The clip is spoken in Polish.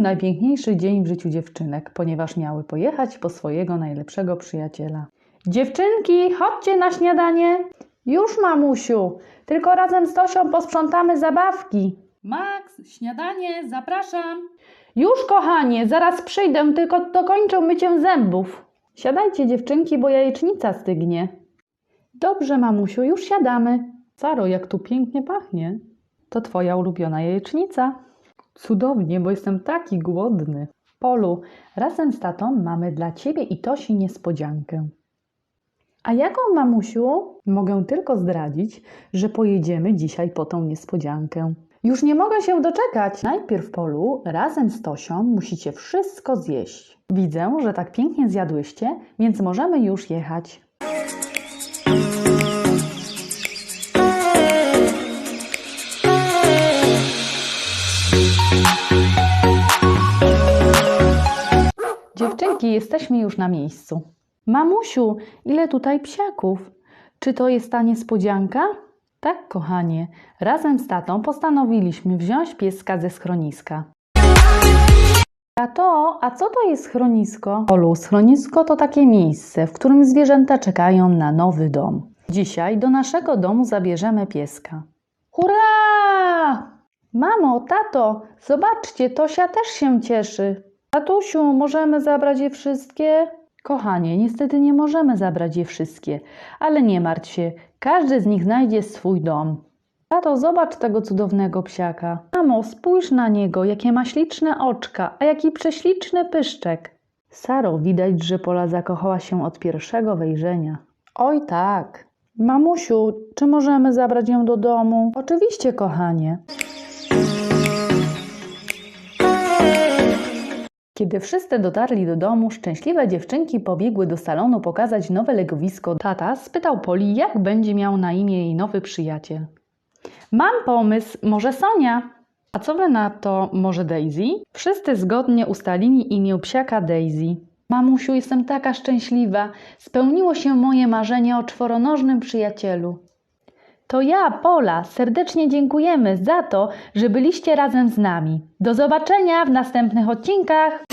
najpiękniejszy dzień w życiu dziewczynek, ponieważ miały pojechać po swojego najlepszego przyjaciela. Dziewczynki, chodźcie na śniadanie. Już, mamusiu, tylko razem z Tosią posprzątamy zabawki. Max, śniadanie, zapraszam. Już, kochanie, zaraz przyjdę, tylko dokończę mycie zębów. Siadajcie, dziewczynki, bo jajecznica stygnie. Dobrze, mamusiu, już siadamy. Saro, jak tu pięknie pachnie. To twoja ulubiona jajecznica. Cudownie, bo jestem taki głodny. Polu, razem z tatą mamy dla ciebie i Tosi niespodziankę. A jaką, mamusiu? Mogę tylko zdradzić, że pojedziemy dzisiaj po tą niespodziankę. Już nie mogę się doczekać. Najpierw, Polu, razem z Tosią musicie wszystko zjeść. Widzę, że tak pięknie zjadłyście, więc możemy już jechać. Dziewczynki, jesteśmy już na miejscu. Mamusiu, ile tutaj psiaków? Czy to jest ta niespodzianka? Tak, kochanie. Razem z tatą postanowiliśmy wziąć pieska ze schroniska. Tato, a co to jest schronisko? Olu, schronisko to takie miejsce, w którym zwierzęta czekają na nowy dom. Dzisiaj do naszego domu zabierzemy pieska. Hurra! Mamo, tato, zobaczcie, Tosia też się cieszy. Tatusiu, możemy zabrać je wszystkie? Kochanie, niestety nie możemy zabrać je wszystkie, ale nie martw się, każdy z nich znajdzie swój dom. Tato, zobacz tego cudownego psiaka. Mamo, spójrz na niego, jakie ma śliczne oczka, a jaki prześliczny pyszczek. Saro, widać, że Pola zakochała się od pierwszego wejrzenia. Oj tak. Mamusiu, czy możemy zabrać ją do domu? Oczywiście, kochanie. Kiedy wszyscy dotarli do domu, szczęśliwe dziewczynki pobiegły do salonu pokazać nowe legowisko. Tata spytał Poli, jak będzie miał na imię jej nowy przyjaciel. Mam pomysł, może Sonia. A co wy na to, może Daisy? Wszyscy zgodnie ustalili imię psiaka Daisy. Mamusiu, jestem taka szczęśliwa. Spełniło się moje marzenie o czworonożnym przyjacielu. To ja, Pola, serdecznie dziękujemy za to, że byliście razem z nami. Do zobaczenia w następnych odcinkach.